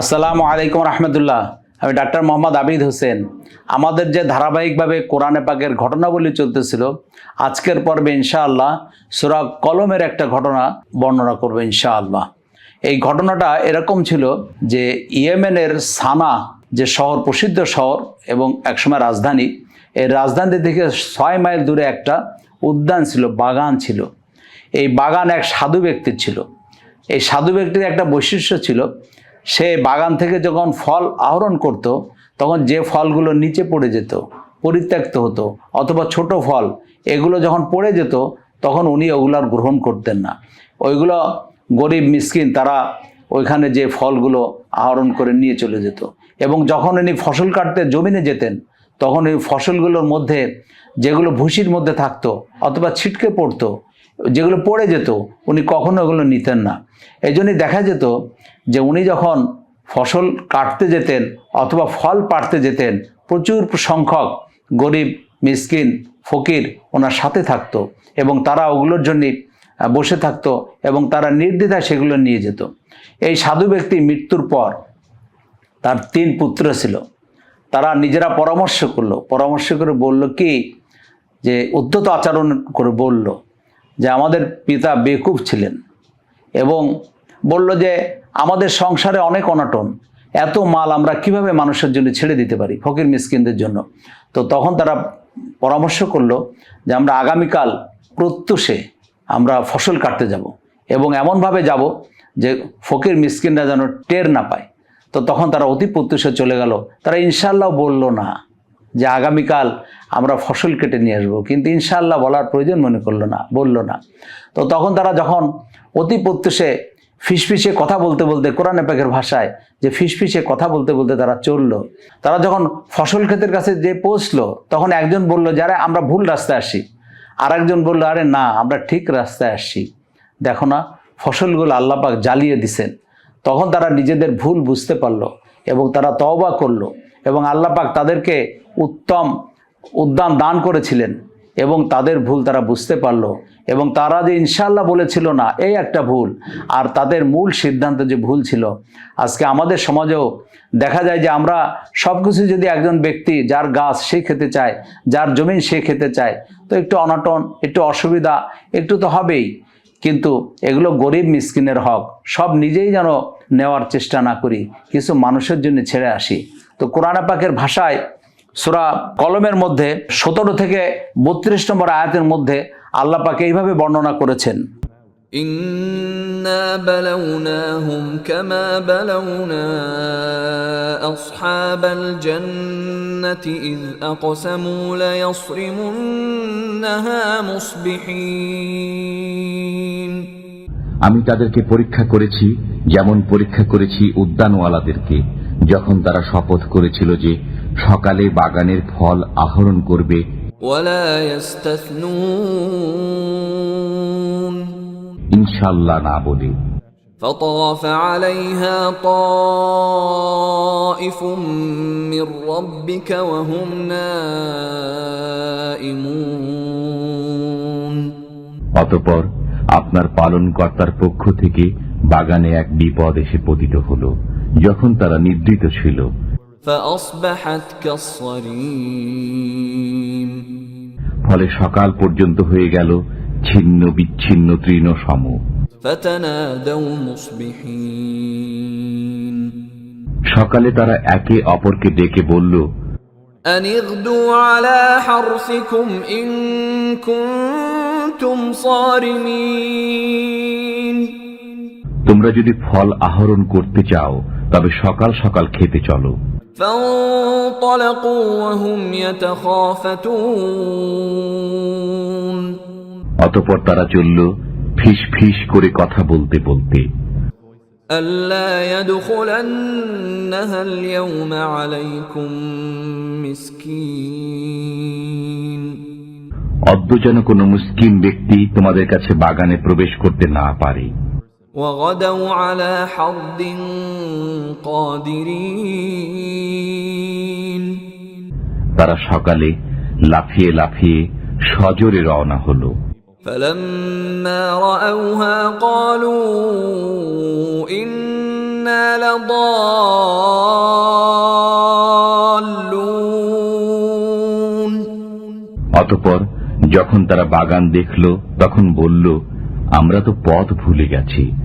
আসসালামু আলাইকুম রহমতুল্লাহ। আমি ডাক্তার মোহাম্মদ আবিদ হোসেন। আমাদের যে ধারাবাহিকভাবে কোরআনে পাকের ঘটনাবলী চলতেছিল, আজকের পর্বে ইনশাআল্লাহ সুরা কলমের একটা ঘটনা বর্ণনা করব ইনশাআল্লাহ। এই ঘটনাটা এরকম ছিল যে ইয়েমেনের সানা, যে শহর, প্রসিদ্ধ শহর এবং একসময় রাজধানী এই রাজধানী থেকে ছয় মাইল দূরে একটা উদ্যান ছিল, বাগান ছিল। এই বাগান এক সাধু ব্যক্তির ছিল। এই সাধু ব্যক্তির একটা বৈশিষ্ট্য ছিল সে বাগান থেকে যখন ফল আহরণ করত, তখন যে ফলগুলো নিচে পড়ে যেত, পরিত্যক্ত হতো, অথবা ছোট ফল, এগুলো যখন পড়ে যেত, তখন উনি ওগুলো আর গ্রহণ করতেন না। ওইগুলো গরিব মিসকিন তারা ওইখানে যে ফলগুলো আহরণ করে নিয়ে চলে যেত। এবং যখন উনি ফসল কাটতে জমিনে যেতেন, তখন ওই ফসলগুলোর মধ্যে যেগুলো ভুসির মধ্যে থাকতো, অথবা ছিটকে পড়তো যেগুলো পড়ে যেত, উনি কখনো ওগুলো নিতেন না। এই জন্যই দেখা যেত যে উনি যখন ফসল কাটতে যেতেন অথবা ফল পাড়তে যেতেন, প্রচুর সংখ্যক গরিব, মিসকিন, ফকির ওনার সাথে থাকতো এবং তারা ওগুলোর জন্যে বসে থাকতো এবং তারা নির্দ্বিধায় সেগুলো নিয়ে যেত। এই সাধু ব্যক্তি মৃত্যুর পর তার তিন পুত্র ছিল। তারা নিজেরা পরামর্শ করল। পরামর্শ করে বলল কি? যে উদ্ধত আচরণ করে বলল যে আমাদের পিতা বেকুব ছিলেন এবং বলল যে আমাদের সংসারে অনেক অনাটন, এত মাল আমরা কীভাবে মানুষের জন্য ছেড়ে দিতে পারি ফকির মিসকিনদের জন্য? তো তখন তারা পরামর্শ করল যে আমরা আগামীকাল প্রত্যুষে আমরা ফসল কাটতে যাব এবং এমনভাবে যাব যে ফকির মিসকিনরা যেন টের না পায়। তো তখন তারা অতি প্রত্যুষে চলে গেল। তারা ইনশাল্লাহ বলল না। যে আগামীকাল আমরা ফসল কেটে নিয়ে আসব। কিন্তু ইনশাল্লাহ বলার প্রয়োজন মনে করল না, বলল না। তো তখন তারা যখন অতি প্রত্যুষে ফিসফিসে কথা বলতে বলতে, কোরআন পাকের ভাষায় যে ফিসফিসে কথা বলতে বলতে তারা চলল, তারা যখন ফসল ক্ষেতের কাছে যে পৌঁছলো, তখন একজন বলল, যারা, আমরা ভুল রাস্তায় আসি। আর একজন বলল, আরে না, আমরা ঠিক রাস্তায় আসছি দেখো না, ফসলগুলো আল্লাপাক জ্বালিয়ে দিছেন। তখন তারা নিজেদের ভুল বুঝতে পারল এবং তারা তওবা করল। এবং আল্লাপাক তাদেরকে উত্তম উদ্যান দান করেছিলেন এবং তাদের ভুল তারা বুঝতে পারল এবং তারা যে ইনশাল্লাহ বলেছিল না, এই একটা ভুল। আর তাদের মূল সিদ্ধান্ত যে ভুল ছিল, আজকে আমাদের সমাজেও দেখা যায় যে আমরা সব কিছু যদি একজন ব্যক্তি যার গাছ সে খেতে চায়, যার জমিন সে খেতে চায়, তো একটু অনাটন, একটু অসুবিধা, একটু তো হবেই। কিন্তু এগুলো গরিব মিসকিনের হক, সব নিজেই যেন নেওয়ার চেষ্টা না করি, কিছু মানুষের জন্য ছেড়ে আসি। তো কোরআন পাকের ভাষায় সুরা কলমের মধ্যে সতেরো থেকে বত্রিশ নম্বর আয়াতের মধ্যে আল্লাহ পাকে এইভাবে বর্ণনা করেছেন إنا بلوناهم كما بلونا أصحاب الجنة إذ أقسموا ليصرمنها مصبحين আমি তাদেরকে পরীক্ষা করেছি যেমন পরীক্ষা করেছি উদ্যানওয়ালাদেরকে যখন তারা শপথ করেছিল যে সকালে বাগানের ফল আহরণ করবে ولا يستثنون ইনশাল্লাহ না বলে فطاف عليها طائف من ربك وهم نائمون অতপর আপনার পালনকর্তার পক্ষ থেকে বাগানে এক বিপদ এসে পতিত হল যখন তারা নিদ্রিত ছিল। ফলে সকাল পর্যন্ত হয়ে গেল ছিন্ন বিচ্ছিন্ন তৃণ সম সকালে তারা একে অপরকে ডেকে বলল কুনতুম সারিমিন তোমরা যদি ফল আহরণ করতে চাও তবে সকাল সকাল খেতে চলো। অতপর তারা চলল ফিস ফিস করে কথা বলতে বলতে। অদ্য যেন কোনো মুসকিম ব্যক্তি তোমাদের কাছে বাগানে প্রবেশ করতে না পারে। وغدوا على حرد قادرين তারা সকালে লাফিয়ে লাফিয়ে সজোরে রওনা হলো فلما رأوها قالوا إن إنا لضالون অতপর যখন তারা বাগান দেখল তখন বলল আমরা তো পথ ভুলে গেছি بل نحن محرومون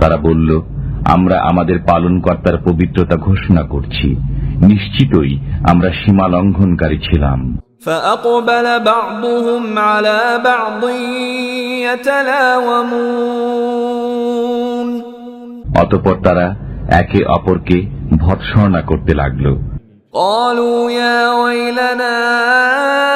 তারা বলল আমরা আমাদের পালনকর্তার পবিত্রতা ঘোষণা করছি নিশ্চিতই আমরা সীমা লঙ্ঘনকারী ছিলাম فأقبل بعضهم على بعض يتلاومون অতপর তারা একে অপরকে ভৎসনা করতে লাগলো قالوا يا ويلنا إنا كنا طاغين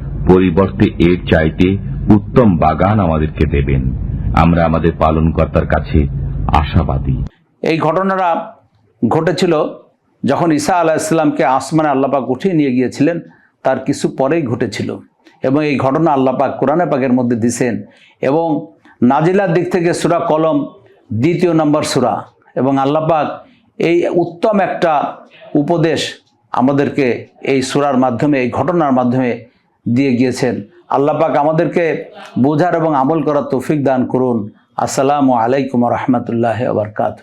পরিবর্তে এর চাইতে উত্তম বাগান আমাদেরকে দেবেন। আমরা আমাদের পালনকর্তার কাছে আশাবাদী। এই ঘটনাটা ঘটেছিল যখন ঈসা আলাহ ইসলামকে আসমানে আল্লাপাক উঠিয়ে নিয়ে গিয়েছিলেন, তার কিছু পরেই ঘটেছিল এবং এই ঘটনা আল্লাপাক কোরআনে পাকের মধ্যে দিছেন এবং নাজিলার দিক থেকে সুরা কলম দ্বিতীয় নম্বর সুরা এবং আল্লাপাক এই উত্তম একটা উপদেশ আমাদেরকে এই সুরার মাধ্যমে, এই ঘটনার মাধ্যমে দিয়ে গিয়েছেন। আল্লাপাক আমাদেরকে বোঝার এবং আমল করার তৌফিক দান করুন। আসসালামু আলাইকুম রহমতুল্লাহ আবরকাত